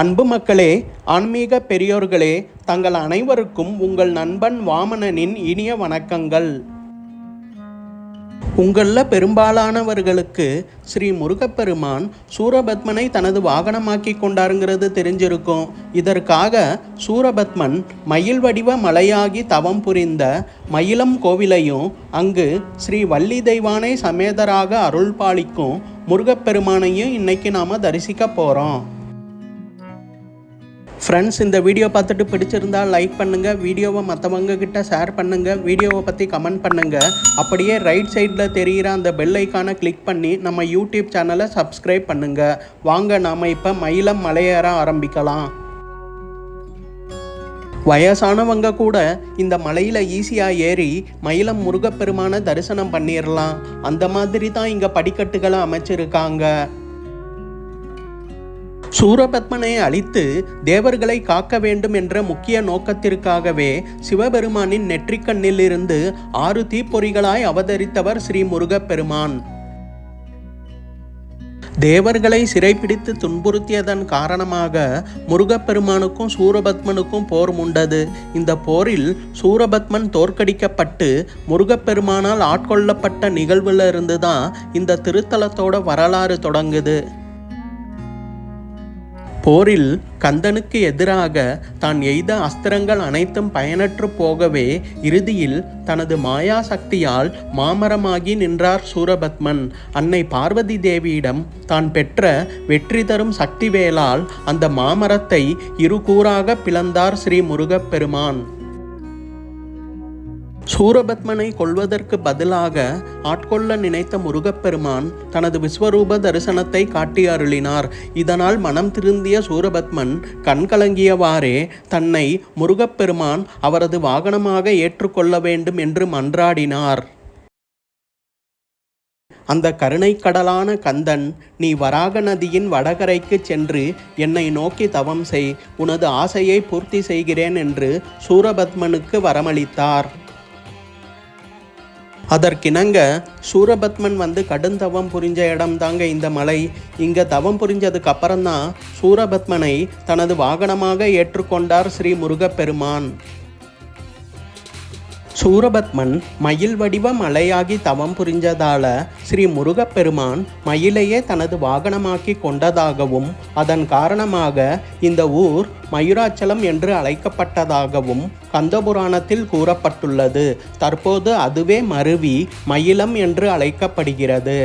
அன்பு மக்களே ஆன்மீக பெரியோர்களே தங்கள் அனைவருக்கும் உங்கள் நண்பன் வாமனனின் இனிய வணக்கங்கள். உங்களில் பெரும்பாலானவர்களுக்கு ஸ்ரீ முருகப்பெருமான் சூரபத்மனை தனது வாகனமாக்கி கொண்டாருங்கிறது தெரிஞ்சிருக்கும். இதற்காக சூரபத்மன் மயில் வடிவ மலையாகி தவம் புரிந்த மயிலம் கோவிலையும் அங்கு ஸ்ரீ வள்ளி தெய்வானை சமேதராக அருள் பாலிக்கும் முருகப்பெருமானையும் இன்னைக்கு நாம் தரிசிக்க போகிறோம் ஃப்ரெண்ட்ஸ் இந்த வீடியோ பார்த்துட்டு பிடிச்சிருந்தா லைக் பண்ணுங்கள் வீடியோவை மற்றவங்க கிட்ட ஷேர் பண்ணுங்கள் வீடியோவை பற்றி கமெண்ட் பண்ணுங்கள் அப்படியே ரைட் சைடில் தெரிகிற அந்த பெல் ஐக்கானை கிளிக் பண்ணி நம்ம யூடியூப் சேனலை சப்ஸ்கிரைப் பண்ணுங்கள் வாங்க நாம் இப்போ மயிலம் மலையேற ஆரம்பிக்கலாம். வயசானவங்க கூட இந்த மலையில் ஈஸியாக ஏறி மயிலம் முருகப்பெருமான தரிசனம் பண்ணிடலாம் அந்த மாதிரி தான் இங்கே படிக்கட்டுகளை அமைச்சிருக்காங்க. சூரபத்மனை அழித்து தேவர்களை காக்க வேண்டும் என்ற முக்கிய நோக்கத்திற்காகவே சிவபெருமானின் நெற்றிக்கண்ணிலிருந்து ஆறு தீப்பொறிகளாய் அவதரித்தவர் ஸ்ரீ முருகப்பெருமான். தேவர்களை சிறைப்பிடித்து துன்புறுத்தியதன் காரணமாக முருகப்பெருமானுக்கும் சூரபத்மனுக்கும் போர் முண்டது. இந்த போரில் சூரபத்மன் தோற்கடிக்கப்பட்டு முருகப்பெருமானால் ஆட்கொள்ளப்பட்ட நிகழ்வுல தான் இந்த திருத்தலத்தோட வரலாறு தொடங்குது. போரில் கந்தனுக்கு எதிராக தான் எய்த அஸ்திரங்கள் அனைத்தும் பயனற்று போகவே இறுதியில் தனது மாயா சக்தியால் மாமரமாகி நின்றார் சூரபத்மன். அன்னை பார்வதி தேவியிடம் தான் பெற்ற வெற்றி தரும் சக்திவேலால் அந்த மாமரத்தை இருகூறாக பிளந்தார் ஸ்ரீ முருகப்பெருமான் சூரபத்மனை கொள்வதற்கு பதிலாக ஆட்கொள்ள நினைத்த முருகப்பெருமான் தனது விஸ்வரூப தரிசனத்தை காட்டி அருளினார் இதனால் மனம் திருந்திய சூரபத்மன் கண்கலங்கியவாறே தன்னை முருகப்பெருமான் அவரது வாகனமாக ஏற்றுக்கொள்ள வேண்டும் என்று மன்றாடினார். அந்த கருணைக்கடலான கந்தன் நீ வராக நதியின் வடகரைக்கு சென்று என்னை நோக்கி தவம் செய். உனது ஆசையை பூர்த்தி செய்கிறேன் என்று சூரபத்மனுக்கு வரமளித்தார். அதற்கிணங்க சூரபத்மன் வந்து கடுந்தவம் புரிஞ்ச இடம் தாங்க இந்த மலை. இங்கே தவம் புரிஞ்சதுக்கு அப்புறம்தான் சூரபத்மனை தனது வாகனமாக ஏற்றுக்கொண்டார் ஸ்ரீ முருகப்பெருமான். சூரபத்மன் மயில் வடிவ மலையாகி தவம் புரிஞ்சதால ஸ்ரீ முருகப்பெருமான் மயிலையே தனது வாகனமாக்கி கொண்டதாகவும் அதன் காரணமாக இந்த ஊர் மயூராச்சலம் என்று அழைக்கப்பட்டதாகவும் கந்தபுராணத்தில் கூறப்பட்டுள்ளது. தற்போது அதுவே மருவி மயிலம் என்று அழைக்கப்படுகிறது.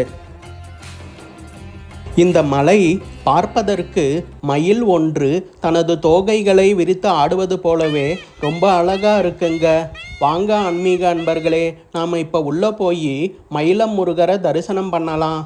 இந்த மலை பார்ப்பதற்கு மயில் ஒன்று தனது தோகைகளை விரித்து ஆடுவது போலவே ரொம்ப அழகாக இருக்குங்க. வாங்க ஆன்மீக அன்பர்களே நாம் இப்போ உள்ளே போய் மயிலம் முருகரை தரிசனம் பண்ணலாம்.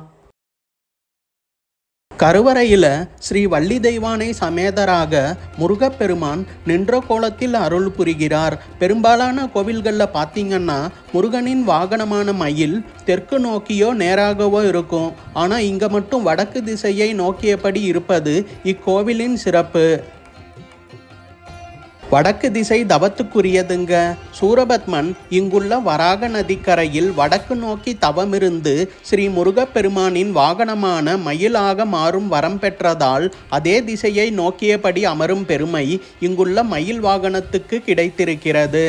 கருவறையில் ஸ்ரீ வள்ளி தெய்வானை சமேதராக முருகப்பெருமான் நின்ற கோலத்தில் அருள் புரிகிறார். பெரும்பாலான கோவில்களில் பார்த்தீங்கன்னா முருகனின் வாகனமான மயில் தெற்கு நோக்கியோ நேராகவோ இருக்கும். ஆனால் இங்கே மட்டும் வடக்கு திசையை நோக்கியபடி இருப்பது இக்கோவிலின் சிறப்பு. வடக்கு திசை தவத்துக்குரியதுங்க. சூரபத்மன் இங்குள்ள வராக நதிக்கரையில் வடக்கு நோக்கி தவமிருந்து ஸ்ரீ முருகப்பெருமானின் வாகனமான மயிலாக மாறும் வரம் பெற்றதால் அதே திசையை நோக்கியபடி அமரும் பெருமை இங்குள்ள மயில் வாகனத்துக்கு கிடைத்திருக்கிறது.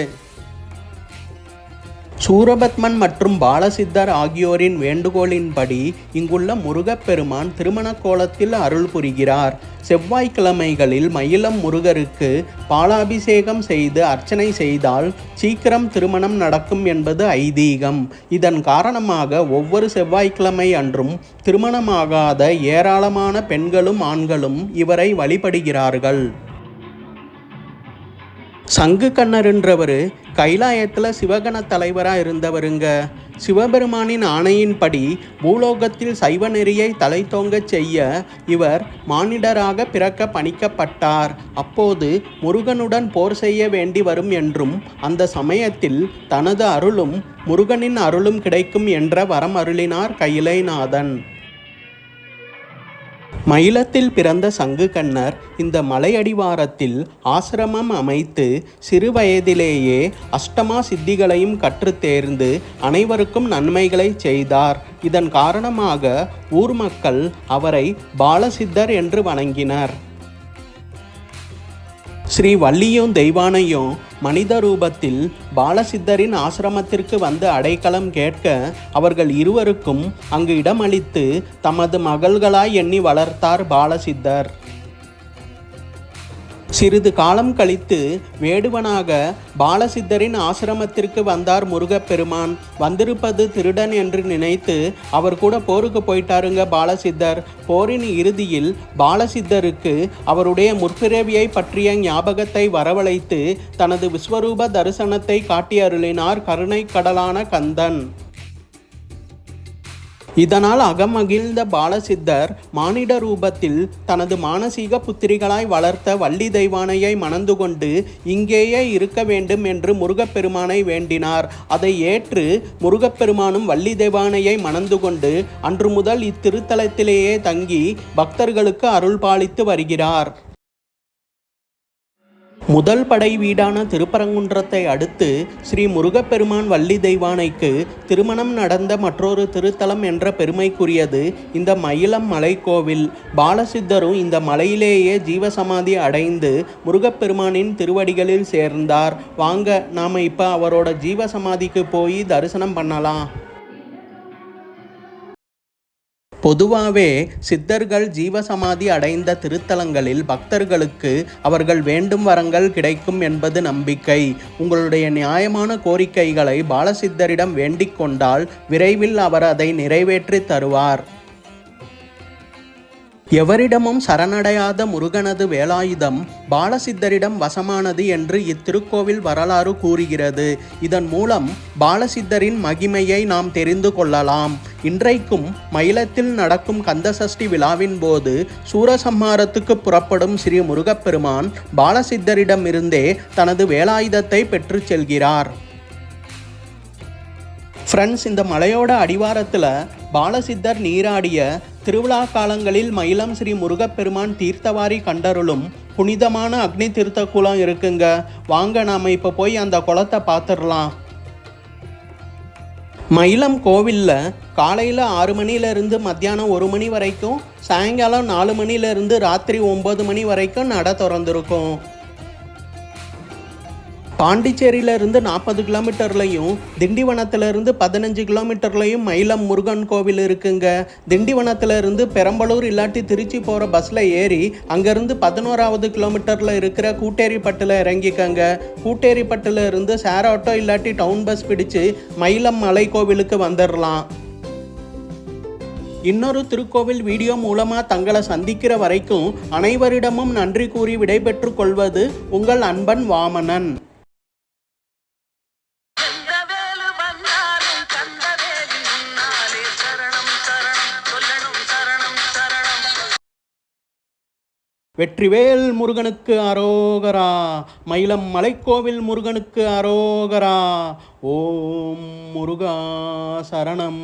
சூரபத்மன் மற்றும் பாலசித்தர் ஆகியோரின் வேண்டுகோளின்படி இங்குள்ள முருகப்பெருமான் திருமண கோலத்தில் அருள் புரிகிறார். செவ்வாய்க்கிழமைகளில் மயிலம் முருகருக்கு பாலாபிஷேகம் செய்து அர்ச்சனை செய்தால் சீக்கிரம் திருமணம் நடக்கும் என்பது ஐதீகம். இதன் காரணமாக ஒவ்வொரு செவ்வாய்க்கிழமை அன்றும் திருமணமாகாத ஏராளமான பெண்களும் ஆண்களும் இவரை வழிபடுகிறார்கள். சங்கு கண்ணர்ன்றவர் கைலாயத்தில் சிவகண தலைவராக இருந்தவருங்க. சிவபெருமானின் ஆணையின்படி பூலோகத்தில் சைவ நெறியை தலை தோங்கச் செய்ய இவர் மானிடராக பிறக்க பணிக்கப்பட்டார். அப்போது முருகனுடன் போர் செய்ய வேண்டி வரும் என்றும் அந்த சமயத்தில் தனது அருளும் முருகனின் அருளும் கிடைக்கும் என்ற வரம் அருளினார் கைலைநாதன். மயிலத்தில் பிறந்த சங்கு கண்ணர் இந்த மலையடிவாரத்தில் ஆசிரமம் அமைத்து சிறு வயதிலேயே அஷ்டமா சித்திகளையும் கற்றுத்தேர்ந்து அனைவருக்கும் நன்மைகளை செய்தார். இதன் காரணமாக ஊர் மக்கள் அவரை பாலசித்தர் என்று வணங்கினர். ஸ்ரீ வள்ளியும் தெய்வானையும் மனித ரூபத்தில் பாலசித்தரின் ஆசிரமத்திற்கு வந்து அடைக்கலம் கேட்க அவர்கள் இருவருக்கும் அங்கு இடமளித்து தமது மகள்களாய் எண்ணி வளர்த்தார் பாலசித்தர். சிறிது காலம் கழித்து வேடுவனாக பாலசித்தரின் ஆசிரமத்திற்கு வந்தார் முருகப்பெருமான். வந்திருப்பது திருடன் என்று நினைத்து அவர் கூட போருக்கு போயிட்டாருங்க பாலசித்தர். போரின் இறுதியில் பாலசித்தருக்கு அவருடைய முற்பிறவியை பற்றிய ஞாபகத்தை வரவழைத்து தனது விஸ்வரூப தரிசனத்தை காட்டி அருளினார் கருணை கடலான கந்தன். இதனால் அகமகிழ்ந்த பாலசித்தர் மானிட ரூபத்தில் தனது மானசீக புத்திரிகளாய் வளர்த்த வள்ளி தெய்வானையை மணந்து கொண்டு இங்கேயே இருக்க வேண்டும் என்று முருகப்பெருமானை வேண்டினார். அதை ஏற்று முருகப்பெருமானும் வள்ளி தெய்வானையை மணந்து கொண்டு அன்று முதல் இத்திருத்தலத்திலேயே தங்கி பக்தர்களுக்கு அருள் பாலித்து வருகிறார். முதல் படை வீடான திருப்பரங்குன்றத்தை அடுத்து ஸ்ரீ முருகப்பெருமான் வள்ளி தெய்வானைக்கு திருமணம் நடந்த மற்றொரு திருத்தலம் என்ற பெருமைக்குரியது இந்த மயிலம் மலை கோவில் பாலசித்தரும் இந்த மலையிலேயே ஜீவசமாதி அடைந்து முருகப்பெருமானின் திருவடிகளில் சேர்ந்தார். வாங்க நாம் இப்போ அவரோட ஜீவசமாதிக்கு போய் தரிசனம் பண்ணலாம். பொதுவாகவே சித்தர்கள் ஜீவசமாதி அடைந்த திருத்தலங்களில் பக்தர்களுக்கு அவர்கள் வேண்டும் வரங்கள் கிடைக்கும் என்பது நம்பிக்கை. உங்களுடைய நியாயமான கோரிக்கைகளை பாலசித்தரிடம் வேண்டிக் கொண்டால் விரைவில் அவர் அதை நிறைவேற்றி தருவார். எவரிடமும் சரணடையாத முருகனது வேலாயுதம் பாலசித்தரிடம் வசமானது என்று இத்திருக்கோவில் வரலாறு கூறுகிறது. இதன் மூலம் பாலசித்தரின் மகிமையை நாம் தெரிந்து கொள்ளலாம். இன்றைக்கும் மயிலத்தில் நடக்கும் கந்தசஷ்டி விழாவின் போது சூரசம்ஹாரத்துக்கு புறப்படும் ஸ்ரீ முருகப்பெருமான் பாலசித்தரிடமிருந்தே தனது வேலாயுதத்தை பெற்றுச் செல்கிறார். ஃப்ரெண்ட்ஸ் இந்த மலையோட அடிவாரத்தில் பாலசித்தர் நீராடிய திருவிழா காலங்களில் மயிலம் ஸ்ரீ முருகப்பெருமான் தீர்த்தவாரி கண்டருளும் புனிதமான அக்னி தீர்த்த குளம் இருக்குங்க. வாங்க நாம் இப்போ போய் அந்த குளத்தை பார்த்துடலாம் மயிலம் கோவிலில் காலையில் ஆறு மணிலேருந்து மத்தியானம் ஒரு மணி வரைக்கும் சாயங்காலம் நாலு மணிலேருந்து ராத்திரி ஒம்பது மணி வரைக்கும் நட திறந்துருக்கும். பாண்டிச்சேரியிலிருந்து நாற்பது கிலோமீட்டர்லையும் திண்டிவனத்திலிருந்து பதினஞ்சு கிலோமீட்டர்லையும் மயிலம் முருகன் கோவில் இருக்குங்க. திண்டிவனத்திலிருந்து பெரம்பலூர் இல்லாட்டி திருச்சி போகிற பஸ்ஸில் ஏறி அங்கேருந்து பதினோராவது கிலோமீட்டரில் இருக்கிற கூட்டேரிப்பட்டில் இறங்கிக்கங்க. கூட்டேரிப்பட்டில் இருந்து சேர் ஆட்டோ இல்லாட்டி டவுன் பஸ் பிடிச்சு மயிலம் மலை கோவிலுக்கு வந்துடலாம் இன்னொரு திருக்கோவில் வீடியோ மூலமாக தங்களை சந்திக்கிற வரைக்கும் அனைவரிடமும் நன்றி கூறி விடைபெற்றுக் கொள்வது உங்கள் அன்பன் வாமனன். வெற்றிவேல் முருகனுக்கு அரோகரா மயிலம் மலைக்கோவில் முருகனுக்கு அரோகரா. ஓம் முருகா சரணம்.